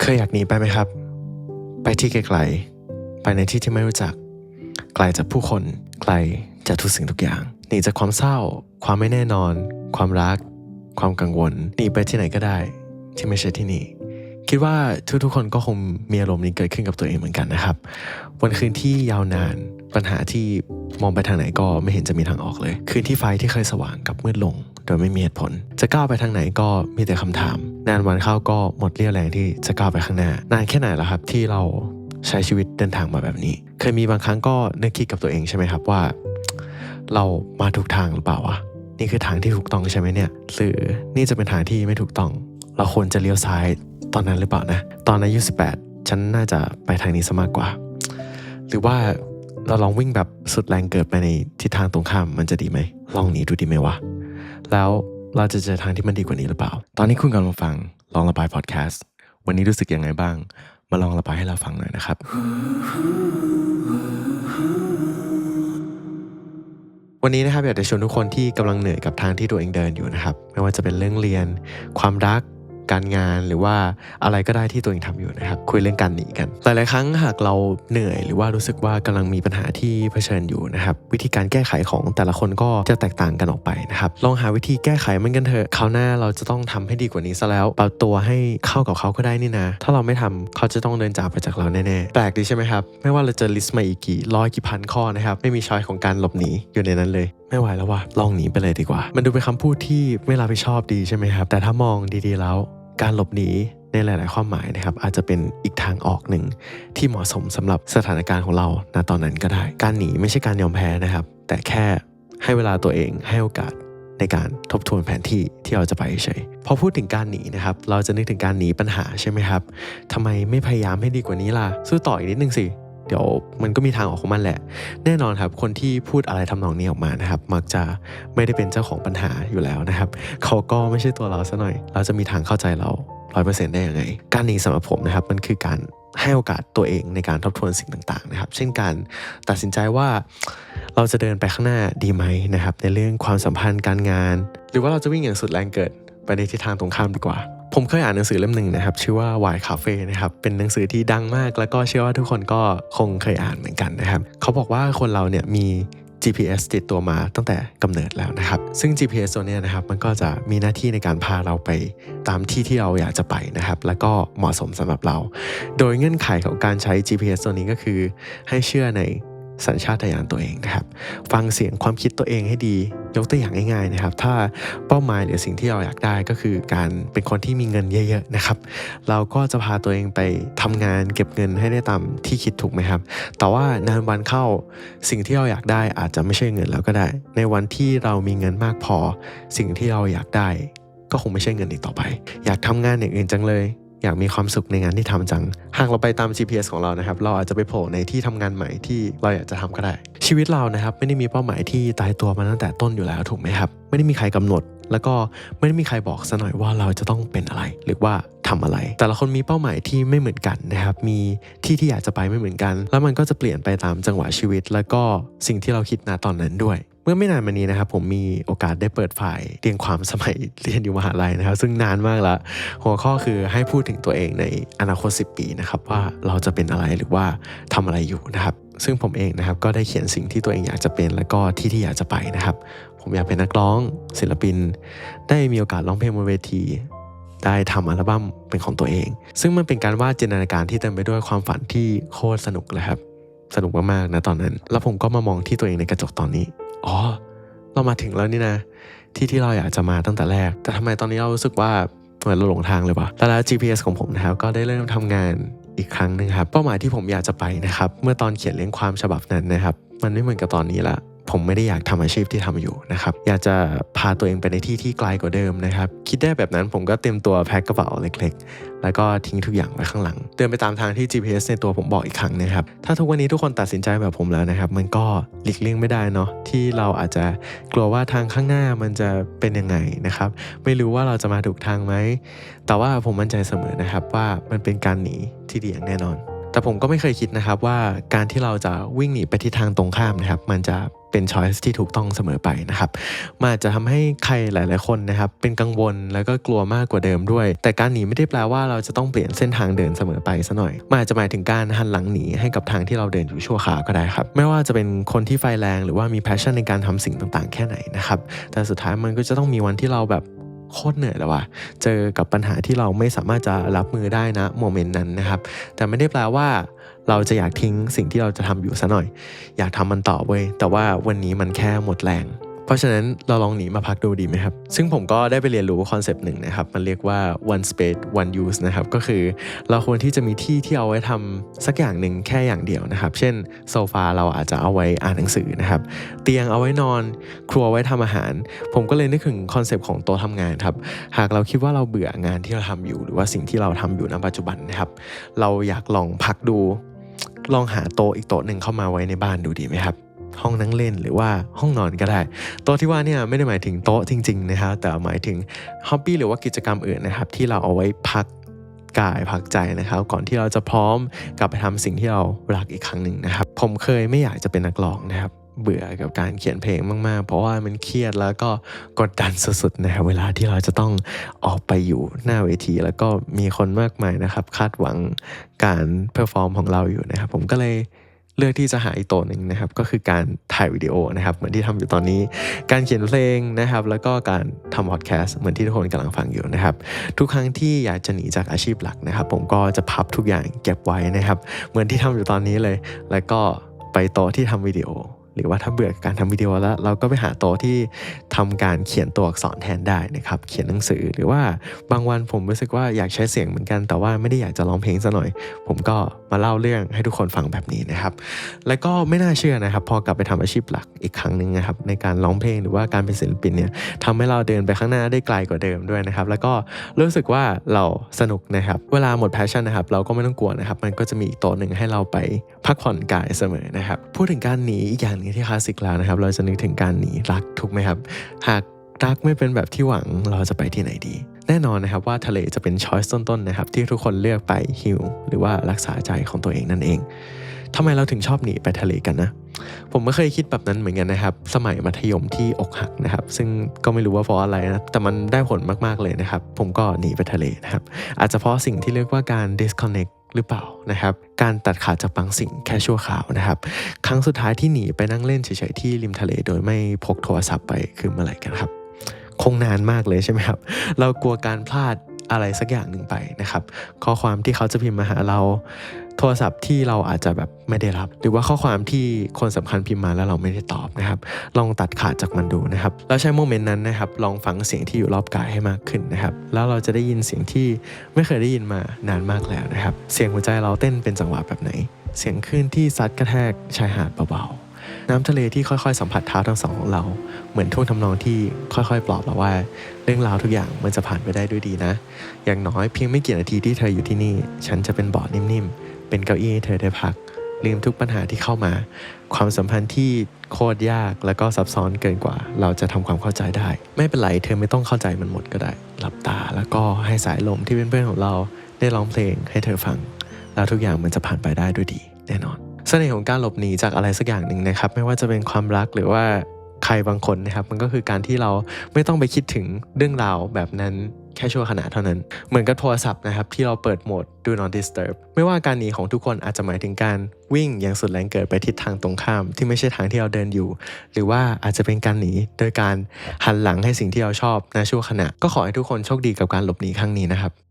เคยอยากหนีไปไหมครับ ไปที่ไกลๆ ไปในที่ที่ไม่รู้จัก ไกลจากผู้คน ไกลจากทุกสิ่งทุกอย่าง หนีจากความเศร้า ความไม่แน่นอน ความรัก ความกังวล หนีไปที่ไหนก็ได้ ที่ไม่ใช่ที่นี่ คิดว่าทุกๆคนก็คงมีอารมณ์นี้เกิดขึ้นกับตัวเองเหมือนกันนะครับ วันคืนที่ยาวนาน ปัญหาที่มองไปทางไหนก็ไม่เห็นจะมีทางออกเลย คืนที่ไฟที่เคยสว่างกับมืดลง โดยไม่มีเหตุผล จะก้าวไปทางไหนก็มีแต่คำถาม นานวันเข้าก็หมดเรี่ยวแรงที่จะก้าวไปข้างหน้า นานแค่ไหนแล้วครับที่เราใช้ชีวิตเดินทางมาแบบนี้ เคยมีบางครั้งก็นึกคิดกับตัวเองใช่ไหมครับว่า เรามาถูกทางหรือเปล่าวะนี่คือทางที่ถูกต้องใช่ไหมเนี่ยหรือนี่จะเป็นทางที่ไม่ถูกต้อง เราควรจะเลี้ยวซ้ายตอนนั้นหรือเปล่านะ ตอนอายุ18 ฉันน่าจะไปทางนี้ซะมากกว่า หรือว่าเราลองวิ่งแบบสุดแรงเกิดไปในทิศทางตรงข้ามมันจะดีไหมลองหนีดูดีไหมวะแล้ว เราจะเจอทางที่มันดีกว่านี้หรือเปล่า ตอนนี้คุณกำลังฟังลองระบายพอดแคสต์วันนี้รู้สึกยังไงบ้าง มาลองระบายให้เราฟังหน่อยนะครับ วันนี้นะครับอยากจะชวนทุกคนที่กำลังเหนื่อยกับทางที่ตัวเองเดินอยู่นะครับ ไม่ว่าจะเป็นเรื่องเรียน ความรัก การงานหรือว่าอะไรก็ได้ที่ตัวเองทำอยู่นะครับ คุยเรื่องการหนีกันหลายครั้งหากเราเหนื่อยหรือว่ารู้สึกว่ากำลังมีปัญหาที่เผชิญอยู่นะครับ วิธีการแก้ไขของแต่ละคนก็จะแตกต่างกันออกไปนะครับลองหาวิธีแก้ไขมันกันเถอะคราวหน้าเราจะต้องทำให้ดีกว่านี้ซะแล้วปรับตัวให้เข้ากับเขาก็ได้นี่นะ ถ้าเราไม่ทำเขาจะต้องเดินจากไปจากเราแน่ๆแปลกดีใช่ไหมครับไม่ว่าเราจะลิสต์มาอีกกี่ร้อยกี่พันข้อนะครับไม่มีช้อยของการหลบหนีอยู่ในนั้นเลยไม่ไหวแล้วว่ะลองหนีไปเลยดีกว่า มันดูเป็นคำพูดที่ไม่รับผิดชอบดีใช่ไหมครับ แต่ถ้ามองดีๆแล้ว การหลบหนีในหลาย ๆ ความหมายนะครับ อาจจะเป็นอีกทางออกหนึ่งที่เหมาะสมสำหรับสถานการณ์ของเราณตอนนั้นก็ได้ การหนีไม่ใช่การยอมแพ้นะครับ แต่แค่ให้เวลาตัวเองให้โอกาสในการทบทวนแผนที่ที่เราจะไปเฉยพอพูดถึงการหนีนะครับ เราจะนึกถึงการหนีปัญหาใช่ไหมครับทำไมไม่พยายามให้ดีกว่านี้ล่ะ สู้ต่ออีกนิดนึงสิ เดี๋ยวมันก็มีทางออกของมันแหละ แน่นอนครับคนที่พูดอะไรทำนองนี้ออกมานะครับ มักจะไม่ได้เป็นเจ้าของปัญหาอยู่แล้วนะครับ เขาก็ไม่ใช่ตัวเราซะหน่อย เราจะมีทางเข้าใจเราร้อยเปอร์เซ็นต์ได้ยังไง การนีสำหรับผมนะครับมันคือการให้โอกาสตัวเองในการทบทวนสิ่งต่างๆนะครับ เช่นการตัดสินใจว่าเราจะเดินไปข้างหน้าดีไหมนะครับ ในเรื่องความสัมพันธ์การงาน หรือว่าเราจะวิ่งอย่างสุดแรงเกิดไปในทิศทางตรงข้ามดีกว่า ผมเคยอ่านหนังสือเล่มหนึ่งนะครับ ชื่อว่า Why Cafe นะครับ เป็นหนังสือที่ดังมาก แล้วก็เชื่อว่าทุกคนก็คงเคยอ่านเหมือนกันนะครับ เขาบอกว่าคนเราเนี่ยมี GPS ติดตัวมาตั้งแต่กำเนิดแล้วนะครับ ซึ่ง GPS ตัวนี้นะครับมันก็จะมีหน้าที่ในการพาเราไปตามที่ที่เราอยากจะไปนะครับ แล้วก็เหมาะสมสำหรับเรา โดยเงื่อนไขของการใช้ GPS ตัวนี้ก็คือ ให้เชื่อใน สัญชาตญาณตัวเองนะครับ ฟังเสียงความคิดตัวเองให้ดี ยกตัวอย่างง่ายๆนะครับ ถ้าเป้าหมายหรือสิ่งที่เราอยากได้ก็คือการเป็นคนที่มีเงินเยอะๆนะครับ เราก็จะพาตัวเองไปทำงานเก็บเงินให้ได้ตามที่คิดถูกไหมครับ แต่ว่านานวันเข้าสิ่งที่เราอยากได้อาจจะไม่ใช่เงินแล้วก็ได้ ในวันที่เรามีเงินมากพอ สิ่งที่เราอยากได้ ก็คงไม่ใช่เงินอีกต่อไป อยากทำงานอย่างอื่นจังเลย อยากมีความสุขในงานที่ทำจัง หากเราไปตาม GPS ของเรานะครับ เราอาจจะไปโผล่ในที่ทำงานใหม่ที่เราอยากจะทำก็ได้ ชีวิตเรานะครับไม่ได้มีเป้าหมายที่ตายตัวมาตั้งแต่ต้นอยู่แล้วถูกไหมครับ ไม่ได้มีใครกำหนด แล้วก็ไม่ได้มีใครบอกซะหน่อยว่าเราจะต้องเป็นอะไร หรือว่าทำอะไร แต่ละคนมีเป้าหมายที่ไม่เหมือนกันนะครับ มีที่ที่อยากจะไปไม่เหมือนกัน แล้วมันก็จะเปลี่ยนไปตามจังหวะชีวิต แล้วก็สิ่งที่เราคิดณตอนนั้นด้วย มื่อไม่นานมานี้นะครับผมมีโอกาสได้เปิดฝ่ายเรียงความสมัยเรียนอยู่มหาลัยนะครับ ซึ่งนานมากล้วหัวข้อคือให้พูดถึงตัวเองในอนาคต 10 ปีนะครับว่าเราจะเป็นอะไรหรือว่าทำอะไรอยู่นะครับ ซึ่งผมเองนะครับก็ได้เขียนสิ่งที่ตัวเองอยากจะเป็นแล้วก็ที่ที่อยากจะไปนะครับ ผมอยากเป็นนักร้องศิลปิน ได้มีโอกาสร้องเพลงบนเวทีได้ทำอัลบั้มเป็นของตัวเอง ซึ่งมันเป็นการวาดจินตนาการที่เต็มไปด้วยความฝันที่โคตรสนุกเลยครับ สนุกมากๆนะตอนนั้น แล้วผมก็มามองที่ตัวเองในกระจกตอนนี้ อ๋อ เรามาถึงแล้วนี่นะ ที่ที่เราอยากจะมาตั้งแต่แรก แต่ทำไมตอนนี้เรารู้สึกว่าเหมือนเราหลงทางเลยวะแล้ว GPS ของผมนะครับก็ได้เริ่มทำงานอีกครั้งหนึ่งครับ เป้าหมายที่ผมอยากจะไปนะครับ เมื่อตอนเขียนเลี้ยงความฉบับนั้นนะครับ มันไม่เหมือนกับตอนนี้ละ ผมไม่ได้อยากทำอาชีพที่ทำอยู่นะครับ อยากจะพาตัวเองไปในที่ที่ไกลกว่าเดิมนะครับ คิดได้แบบนั้นผมก็เตรียมตัวแพ็คกระเป๋าเล็กๆ แล้วก็ทิ้งทุกอย่างไว้ข้างหลัง เดินไปตามทางที่ GPS ในตัวผมบอกอีกครั้งนะครับ ถ้าทุกวันนี้ทุกคนตัดสินใจแบบผมแล้วนะครับ มันก็หลีกเลี่ยงไม่ได้เนาะ ที่เราอาจจะกลัวว่าทางข้างหน้ามันจะเป็นยังไงนะครับ ไม่รู้ว่าเราจะมาถูกทางไหม แต่ว่าผมมั่นใจเสมอนะครับว่ามันเป็นการหนีที่ดีอย่างแน่นอน แต่ผมก็ไม่เคยคิดนะครับว่าการที่เราจะวิ่งหนีไปทิศทางตรงข้ามนะครับ มันจะเป็นช้อยส์ที่ถูกต้องเสมอไปนะครับมันอาจจะทำให้ใครหลาย ๆ คนนะครับ เป็นกังวลแล้วก็กลัวมากกว่าเดิมด้วย แต่การหนีไม่ได้แปลว่าเราจะต้องเปลี่ยนเส้นทางเดินเสมอไปซะหน่อยมันอาจจะหมายถึงการหันหลังหนีให้กับทางที่เราเดินอยู่ชั่วคราวก็ได้ครับ ไม่ว่าจะเป็นคนที่ไฟแรงหรือว่ามีแพชชั่นในการทำสิ่งต่าง ๆ แค่ไหนนะครับ แต่สุดท้ายมันก็จะต้องมีวันที่เราแบบ โคตรเหนื่อยแล้วว่ะเจอกับปัญหาที่เราไม่สามารถจะรับมือได้นะโมเมนต์นั้นนะครับ แต่ไม่ได้แปลว่าเราจะอยากทิ้งสิ่งที่เราจะทำอยู่ซะหน่อย อยากทำมันต่อเว้ยแต่ว่าวันนี้มันแค่หมดแรง เพราะฉะนั้นเราลองหนีมาพักดูดีไหมครับ ซึ่งผมก็ได้ไปเรียนรู้คอนเซปต์หนึ่งนะครับ มันเรียกว่า one space one use นะครับ ก็คือเราควรที่จะมีที่ที่เอาไว้ทำสักอย่างหนึ่งแค่อย่างเดียวนะครับ เช่นโซฟาเราอาจจะเอาไว้อ่านหนังสือนะครับ เตียงเอาไว้นอน ครัวไว้ทำอาหาร ผมก็เลยนึกถึงคอนเซปต์ของโต๊ะทำงานครับ หากเราคิดว่าเราเบื่องานที่เราทำอยู่ หรือว่าสิ่งที่เราทำอยู่ณปัจจุบันนะครับ เราอยากลองพักดู ลองหาโต๊ะอีกโต๊ะหนึ่งเข้ามาไว้ในบ้านดูดีไหมครับ ห้องนั่งเล่นหรือว่าห้องนอนก็ได้ โต๊ะที่ว่าเนี่ยไม่ได้หมายถึงโต๊ะจริงๆนะครับแต่หมายถึงฮ็อบบี้หรือว่ากิจกรรมอื่นนะครับที่เราเอาไว้พักกายพักใจนะครับก่อนที่เราจะพร้อมกลับไปทำสิ่งที่เรารักอีกครั้งหนึ่งนะครับ ผมเคยไม่อยากจะเป็นนักร้องนะครับเบื่อกับการเขียนเพลงมากๆ เพราะว่ามันเครียดแล้วก็กดดันสุดๆนะครับเวลาที่เราจะต้องออกไปอยู่หน้าเวที แล้วก็มีคนมากมายนะครับ คาดหวังการเพอร์ฟอร์มของเราอยู่นะครับ ผมก็เลย เลือกที่จะหาอีกตัวหนึ่งนะครับก็คือการถ่ายวิดีโอนะครับเหมือนที่ทำอยู่ตอนนี้ การเขียนเพลงนะครับ แล้วก็การทำพอดแคสต์เหมือนที่ทุกคนกำลังฟังอยู่นะครับ ทุกครั้งที่อยากจะหนีจากอาชีพหลักนะครับ ผมก็จะพับทุกอย่างเก็บไว้นะครับ เหมือนที่ทำอยู่ตอนนี้เลย แล้วก็ไปโต๊ะที่ทำวิดีโอ รือว่าถ้าเบื่อการทำวิดีโอแล้ว เราก็ไปหาโต๊ะที่ทำการเขียนตัวอักษรแทนได้นะครับ เขียนหนังสือหรือว่าบางวันผมรู้สึกว่าอยากใช้เสียงเหมือนกัน แต่ว่าไม่ได้อยากจะร้องเพลงซะหน่อย ผมก็มาเล่าเรื่องให้ทุกคนฟังแบบนี้นะครับ แล้วก็ไม่น่าเชื่อนะครับ พอกลับไปทำอาชีพหลักอีกครั้งหนึ่งนะครับในการร้องเพลงหรือว่าการเป็นศิลปินเนี่ยทำให้เราเดินไปข้างหน้าได้ไกลกว่าเดิมด้วยนะครับ แล้วก็รู้สึกว่าเราสนุกนะครับ เวลาหมดแพชชั่นนะครับ เราก็ไม่ต้องกลัวนะครับ มันก็จะมีอีกโต๊ะหนึ่งให้เราไปพักผ่อนกายเสมอนะครับ พูดถึงการหนีอีกอย่างนึงที่คลาสสิกแล้วนะครับ เราจะนึกถึงการหนีรักถูกไหมครับ หากรักไม่เป็นแบบที่หวังเราจะไปที่ไหนดี แน่นอนนะครับว่าทะเลจะเป็นช้อยส์ต้นๆนะครับที่ทุกคนเลือกไปฮิลหรือว่ารักษาใจของตัวเองนั่นเองทำไมเราถึงชอบหนีไปทะเลกันนะ ผมไม่เคยคิดแบบนั้นเหมือนกันนะครับ สมัยมัธยมที่อกหักนะครับ ซึ่งก็ไม่รู้ว่าเพราะอะไรนะ แต่มันได้ผลมากๆเลยนะครับ ผมก็หนีไปทะเลนะครับ อาจจะเพราะสิ่งที่เรียกว่าการ disconnect หรือเปล่านะครับ การตัดขาดจากบางสิ่งแค่ชั่วคราวนะครับ ครั้งสุดท้ายที่หนีไปนั่งเล่นเฉยๆที่ริมทะเลโดยไม่พกโทรศัพท์ไปคือเมื่อไหร่กันครับ คงนานมากเลยใช่ไหมครับ เรากลัวการพลาดอะไรสักอย่างหนึ่งไปนะครับ ข้อความที่เขาจะพิมพ์มาหาเรา โทรศัพท์ที่เราอาจจะแบบไม่ได้รับ หรือว่าข้อความที่คนสำคัญพิมพ์มาแล้วเราไม่ได้ตอบนะครับ ลองตัดขาดจากมันดูนะครับ แล้วใช้โมเมนต์นั้นนะครับ ลองฟังเสียงที่อยู่รอบกายให้มากขึ้นนะครับ แล้วเราจะได้ยินเสียงที่ไม่เคยได้ยินมานานมากแล้วนะครับ เสียงหัวใจเราเต้นเป็นจังหวะแบบไหน เสียงคลื่นที่ซัดกระแทกชายหาดเบาๆ น้ำทะเลที่ค่อยๆ สัมผัสเท้าทั้งสองของเรา เหมือนท่วงทำนองที่ค่อยๆ ปลอบเราว่า เรื่องราวทุกอย่างมันจะผ่านไปได้ด้วยดีนะ อย่างน้อยเพียงไม่กี่นาทีที่เธออยู่ที่นี่ ฉันจะเป็นเบาะนิ่มๆ เป็นเก้าอี้ให้เธอได้พัก ลืมทุกปัญหาที่เข้ามา ความสัมพันธ์ที่โคตรยากแล้วก็ซับซ้อนเกินกว่า เราจะทำความเข้าใจได้ ไม่เป็นไรเธอไม่ต้องเข้าใจมันหมดก็ได้ หลับตาแล้วก็ให้สายลมที่เป็นเพื่อนของเราได้ร้องเพลงให้เธอฟัง แล้วทุกอย่างมันจะผ่านไปได้ด้วยดี แน่นอนเสน่ห์ของการหลบหนีจากอะไรสักอย่างหนึ่งนะครับ ไม่ว่าจะเป็นความรักหรือว่าใครบางคนนะครับ มันก็คือการที่เราไม่ต้องไปคิดถึงเรื่องราวแบบนั้น ค่ชั่วขณะเท่านั้น เหมือนกับโทรศัพท์นะครับที่เราเปิดโหมด do not disturb ไม่ว่าการหนีของทุกคนอาจจะหมายถึงการวิ่งอย่างสุดแรงเกิดไปทิศทางตรงข้าม ที่ไม่ใช่ทางที่เราเดินอยู่ หรือว่าอาจจะเป็นการหนีโดยการหันหลังให้สิ่งที่เราชอบในชั่วขณะ ก็ขอให้ทุกคนโชคดีกับการหลบหนีครั้งนี้นะครับ